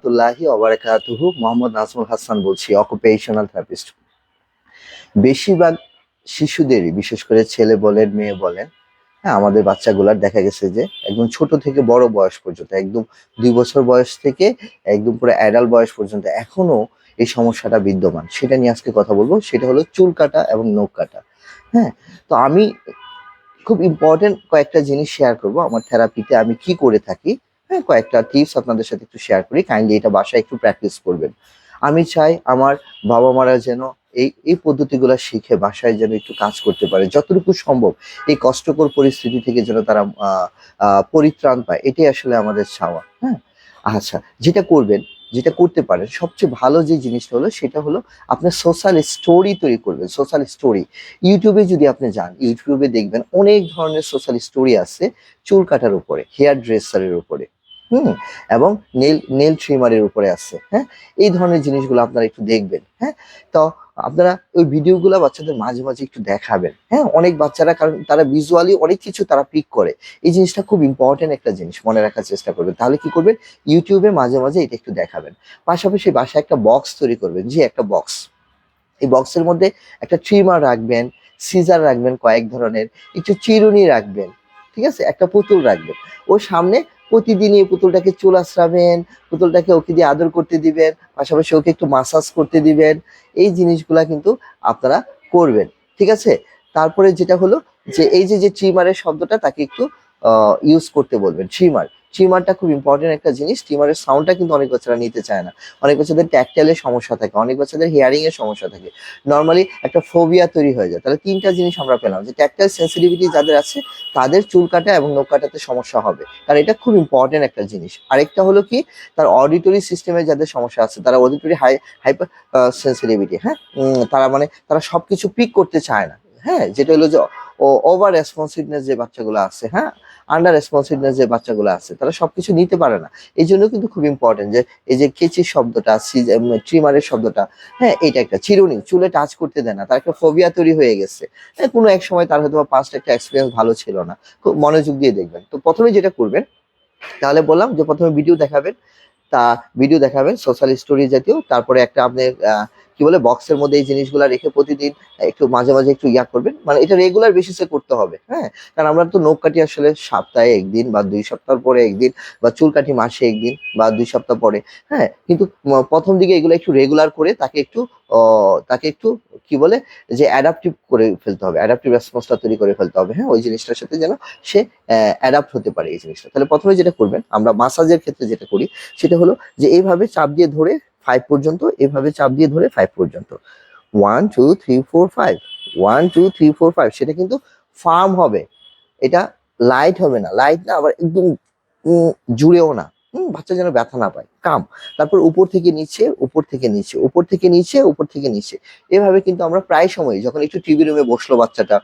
রহমতুল্লাহি অবরাকাতুহু মোহাম্মদ নাজমুল হাসান বলছি occupational therapist বেশিরভাগ শিশুদেরই, বিশেষ করে ছেলে বলেন, মেয়ে বলেন হ্যাঁ আমাদের বাচ্চাগুলার দেখা গেছে যে একদম ছোট থেকে বড় বয়স পর্যন্ত, একদম দুই বছর বয়স থেকে একদম পুরো অ্যাডাল্ট বয়স পর্যন্ত এখনও এই সমস্যাটা বিদ্যমান। সেটা নিয়ে আজকে কথা বলব, সেটা হলো চুল কাটা এবং নখ কাটা। হ্যাঁ তো আমি খুব ইম্পর্টেন্ট কয়েকটা জিনিস শেয়ার করব। আমার থেরাপিতে আমি কি করে থাকি হ্যাঁ কয়েকটা টিপস আপনাদের সাথে একটু শেয়ার করি। কাইন্ডলি এটা বাসায় একটু প্র্যাকটিস করবেন। আমি চাই আমার বাবা মারা যেন এই এই পদ্ধতিগুলো শিখে বাসায় যেন একটু কাজ করতে পারে। যতটুকু সম্ভব এই কষ্টকর পরিস্থিতি থেকে যেন তারা পরিত্রাণ পায়। এটাই আসলে আমাদের চাওয়া। হ্যাঁ? আচ্ছা যেটা করবেন, যেটা করতে পারেন, সবচেয়ে ভালো যে জিনিসটা হলো সেটা হলো আপনার সোশ্যাল স্টোরি তৈরি করবেন সোশ্যাল স্টোরি ইউটিউবে যদি আপনি যান ইউটিউবে দেখবেন অনেক ধরনের সোশ্যাল স্টোরি আছে চুল কাটার উপরে হেয়ার ড্রেসারের উপরে। হুম, এবং নেল নেল ট্রিমারের উপরে আছে হ্যাঁ? এই ধরনের জিনিসগুলো আপনারা একটু দেখবেন হ্যাঁ? তো আপনারা ওই ভিডিওগুলো বাচ্চাদের মাঝে মাঝে একটু দেখাবেন হ্যাঁ? অনেক বাচ্চারা, কারণ তারা ভিজুয়ালি অনেক কিছু তারা পিক করে। এই জিনিসটা খুব ইম্পর্টেন্ট একটা জিনিস, মনে রাখার চেষ্টা করবেন। তাহলে কি করবেন? ইউটিউবে মাঝে মাঝে এটা একটু দেখাবেন। পাশাপাশি বাসায় একটা বক্স তৈরি করবেন যে একটা বক্স এই বক্সের মধ্যে একটা ট্রিমার রাখবেন সিজার রাখবেন কয়েক ধরনের, একটু চিরুনি রাখবেন, ঠিক আছে? একটা পুতুল রাখবেন। ওর সামনে প্রতিদিনই পুতুলটাকে চুল আশ্রাবেন পুতুলটাকে ওকে দিয়ে আদর করতে দিবেন, পাশাপাশি ওকে একটু মাসাজ করতে দিবেন, এই জিনিসগুলা কিন্তু আপনারা করবেন, ঠিক আছে? তারপরে যেটা হলো যে এই যে যে ট্রিমারের শব্দটা তাকে একটু ইউজ করতে বলবেন ট্রিমার ট্রিমারটা খুব ইম্পর্টেন্ট একটা জিনিস। ট্রিমারের সাউন্ডটা কিন্তু অনেক বাচ্চারা নিতে চায় না। অনেক বাচ্চাদের ট্যাকটাইলের সমস্যা থাকে, অনেক বাচ্চাদের হিয়ারিং এর সমস্যা থাকে। নর্মালি একটা ফোবিয়া তৈরি হয়ে যায়। তাহলে তিনটা জিনিস আমরা পেলাম যে ট্যাকটাইল সেন্সিটিভিটি যাদের আছে, তাদের চুল কাটা এবং নখ কাটাতে সমস্যা হবে। কারণ এটা খুব ইম্পর্টেন্ট একটা জিনিস। আরেকটা হলো কি, তার অডিটরি সিস্টেমে যাদের সমস্যা আছে, তারা অডিটরি হাই হাইপার সেন্সিটিভিটি হ্যাঁ? তারা মানে তারা সবকিছু পিক করতে চায় না। হ্যাঁ? যেটা হলো যে ওভার রেসপন্সিভনেস যে বাচ্চাগুলো আছে হ্যাঁ? আন্ডার রেসপন্সিভনেস যে বাচ্চাগুলো আছে তারা সবকিছু নিতে পারে না। এই জন্য কিন্তু খুব ইম্পর্টেন্ট যে এই যে কেচির শব্দটা ট্রিমারের শব্দটা হ্যাঁ এটা একটা চিরুনি চুলে টাচ করতে দেয় না তার একটা ফোবিয়া তৈরি হয়ে গেছে। হ্যাঁ কোনো এক সময় তার হয়তো পাস্ট একটা এক্সপিরিয়েন্স ভালো ছিল না। খুব মনোযোগ দিয়ে দেখবেন। তো প্রথমে যেটা করবেন তাহলে বললাম যে প্রথমে ভিডিও দেখাবেন তা ভিডিও দেখাবেন সোশ্যাল স্টোরি জাতীয় তারপরে একটা আপনি আহ, কি বলে বক্সের মধ্যে এই জিনিসগুলো রেখে প্রতিদিন একটু মাঝে মাঝে একটু ইয়া করবেন। মানে এটা রেগুলার বেসিসে করতে হবে হ্যাঁ? কারণ আমরা তো নখ কাটি আসলে সপ্তাহে একদিন বা দুই সপ্তাহ পরে একদিন বা চুল কাটি মাসে একদিন বা দুই সপ্তাহ পরে হ্যাঁ? কিন্তু প্রথম দিকে এগুলো একটু রেগুলার করে তাকে একটু তাকে একটু কি বলে, যে অ্যাডাপটিভ করে ফেলতে হবে অ্যাডাপটিভ রেসপন্সটা তৈরি করে ফেলতে হবে হ্যাঁ? ওই জিনিসটার সাথে যেন সে অ্যাডাপ্ট হতে পারে এই জিনিসটা। তাহলে প্রথমে যেটা করবেন, আমরা মাসাজের ক্ষেত্রে যেটা করি, সেটা হলো যে এইভাবে চাপ দিয়ে ধরে ফাইভ পর্যন্ত, এভাবে চাপ দিয়ে ধরে ফাইভ পর্যন্ত। One two three four five one two three four five সেটা কিন্তু ফার্ম হবে। এটা লাইট হবে না। লাইট না, আবার একদম জুড়েও না। বাচ্চা যেন ব্যথা না পায়। কাম তারপর উপর থেকে নিচে, উপর থেকে নিচে, উপর থেকে নিচে, উপর থেকে নিচে। এভাবে কিন্তু আমরা প্রায় সময়, যখন একটু টিভি রুমে বসল বাচ্চাটা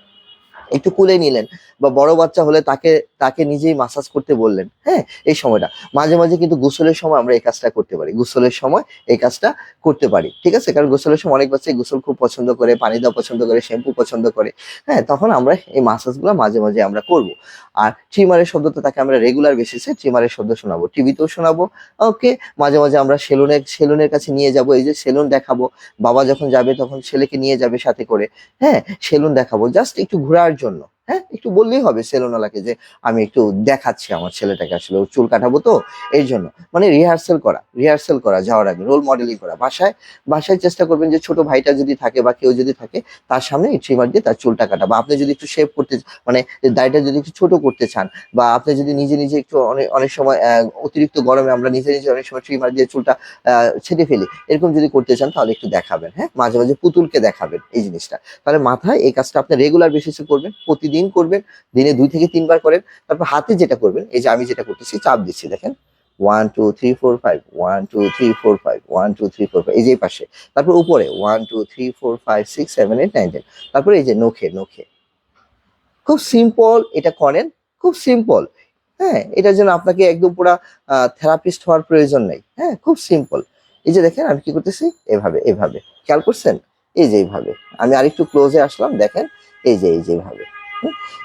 একটু কুলে নিলেন বা বড় বাচ্চা হলে তাকে তাকে নিজেই মাসাজ করতে বললেন। হ্যাঁ এই সময়টা। মাঝে মাঝে কিন্তু গোসলের সময় আমরা এই কাজটা করতে পারি। গোসলের সময় এই কাজটা করতে পারি, ঠিক আছে? কারণ গোসলের সময় অনেক বাচ্চাই গোসল খুব পছন্দ করে, পানি দেওয়া পছন্দ করে, শ্যাম্পু পছন্দ করে। হ্যাঁ তখন আমরা এই মাসাজগুলো মাঝে মাঝে আমরা করব। আর ট্রিমারের শব্দটা তাকে আমরা রেগুলার বেসিসে ট্রিমারের শব্দ শোনাবো। টিভিতেও শোনাবো। ওকে, মাঝে মাঝে আমরা সেলুনের সেলুনের কাছে নিয়ে যাব। এই যে সেলুন দেখাবো। বাবা যখন যাবে তখন ছেলেকে নিয়ে যাবে সাথে করে। হ্যাঁ সেলুন দেখাবো। জাস্ট একটু ঘোরার জন্য। হ্যাঁ একটু বললেই হবে সেলুনওয়ালাকে যে আমি একটু দেখাচ্ছি আমার ছেলেটাকে আসলে ওর চুল কাটাবো তো, এই জন্য। মানে রিহার্সেল করা রিহার্সেল করা, যাওয়ার আগে রোল মডেলিং করা। বাসায় বাসায় চেষ্টা করবেন যে ছোট ভাইটা যদি থাকে বা কেউ যদি থাকে, তার সামনে ট্রিমার দিয়ে তার চুলটা কাটা। বা আপনি যদি একটু শেভ করতে মানে দাড়িটা যদি একটু ছোট করতে চান, বা আপনি যদি নিজে নিজে একটু অনেক অনেক সময় অতিরিক্ত গরমে আমরা নিজে নিজে অনেক সময় ট্রিমার দিয়ে চুলটা ছেটে ফেলি, এরকম যদি করতে চান তাহলে একটু দেখাবেন হ্যাঁ? মাঝে মাঝে পুতুলকে দেখাবেন এই জিনিসটা। তাহলে মাথায় এই কাজটা আপনি রেগুলার বেসিসে করবেন, প্রতিদিন করবেন, দিনে দুই থেকে তিনবার করেন, তারপর হাতে যেটা করবেন, এই যে আমি যেটা করতেছি, চাপ দিচ্ছি, দেখেন। One two three four five one two three four five one two three four five এই যে পাশে। তারপর উপরে one two three four five six seven eight nine ten তারপরে এই যে নখে নখে। খুব সিম্পল এটা করেন, খুব সিম্পল হ্যাঁ এটার জন্য আপনাকে একদম পুরা থেরাপিস্ট হওয়ার প্রয়োজন নেই। হ্যাঁ খুব সিম্পল এই যে দেখেন, আমি কি করতেছি? এভাবে এভাবে। খেয়াল করছেন? এই যে এইভাবে। আমি আরেকটু ক্লোজে আসলাম, দেখেন? এই যে এই যে এইভাবে। হুম?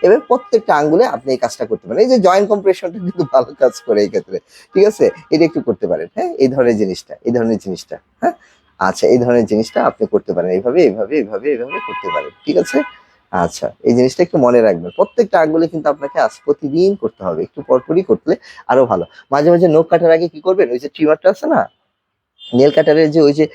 এবার প্রত্যেকটা আঙ্গুলে আপনি এই কাজটা করতে পারেন। এই যে জয়েন্ট কম্প্রেশনটা কিন্তু ভালো কাজ করে এই ক্ষেত্রে। ঠিক আছে? এটা একটু করতে পারেন হ্যাঁ? এই ধরনের জিনিসটা, এই ধরনের জিনিসটা হ্যাঁ? আচ্ছা এই ধরনের জিনিসটা আপনি করতে পারেন। এইভাবে এইভাবে এইভাবে এইভাবে করতে পারেন। ঠিক আছে? আচ্ছা এই জিনিসটা একটু মনে রাখবেন। প্রত্যেকটা আঙ্গুলে কিন্তু আপনাকে আজ প্রতিদিন করতে হবে। একটু পরপরই করলে আরও ভালো। মাঝে মাঝে নখ কাটার আগে কি করবেন? ওই যে ট্রিমারটা আছে না? নেল কাটারের যে ওই যে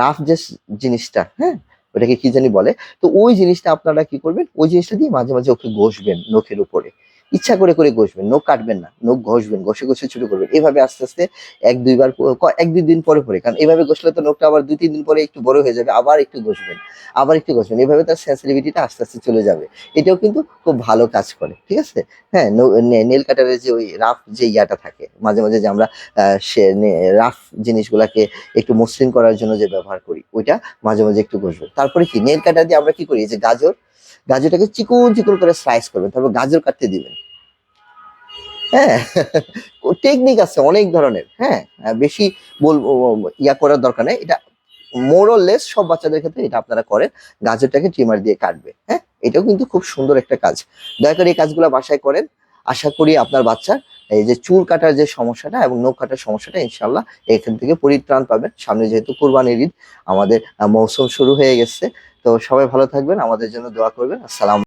রাফ যে জিনিসটা হ্যাঁ? ওটাকে কি জানি বলে? তো ওই জিনিসটা আপনারা কি করবেন? ওই জিনিসটা দিয়ে মাঝে মাঝে ওকে ঘষবেন নখের উপরে। ইচ্ছা করে করে ঘষবেন, নখ কাটবেন না, নখ ঘষবেন, ঘষে ঘষে ছোট করবেন। এভাবে আস্তে আস্তে এক দুইবার এক দুই দিন পরে পরে, কারণ এভাবে ঘষলে তো নখটা আবার দুই, তিন দিন পরে একটু বড় হয়ে যাবে, আবার একটু ঘষবেন, আবার একটু ঘষবেন। এভাবে তার সেন্সিটিভিটিটা আস্তে আস্তে চলে যাবে। এটাও কিন্তু খুব ভালো কাজ করে, ঠিক আছে? হ্যাঁ নেল কাটারের যে ওই রাফ যে ইয়াটা থাকে, মাঝে মাঝে যে আমরা সে রাফ জিনিসগুলাকে একটু মসৃণ করার জন্য যে ব্যবহার করি, ওইটা মাঝে মাঝে একটু ঘষবেন তারপরে কি, নেল কাটার দিয়ে আমরা কি করি যে গাজর গাজরটাকে চিকুন চিকুন করে স্লাইস করবেন তারপর গাজর কাটতে দিবেন হ্যাঁ টেকনিক আছে অনেক ধরনের হ্যাঁ বেশি বলব ইয়া করার দরকার নেই, এটা মোরলেস সব বাচ্চাদের ক্ষেত্রে এটা আপনারা করেন, গাজরটাকে ট্রিমার দিয়ে কাটবে হ্যাঁ এটাও কিন্তু খুব সুন্দর একটা কাজ। দয়া করে এই কাজগুলো বাসায় করেন, আশা করি আপনার বাচ্চার এই যে চুল কাটার যে সমস্যাটা এবং নখ কাটার সমস্যাটা ইনশাল্লাহ এখান থেকে পরিত্রাণ পাবেন। সামনে যেহেতু কোরবানির ঈদ, আমাদের মৌসুম শুরু হয়ে গেছে। তো সবাই ভালো থাকবেন, আমাদের জন্য দোয়া করবেন। আসসালাম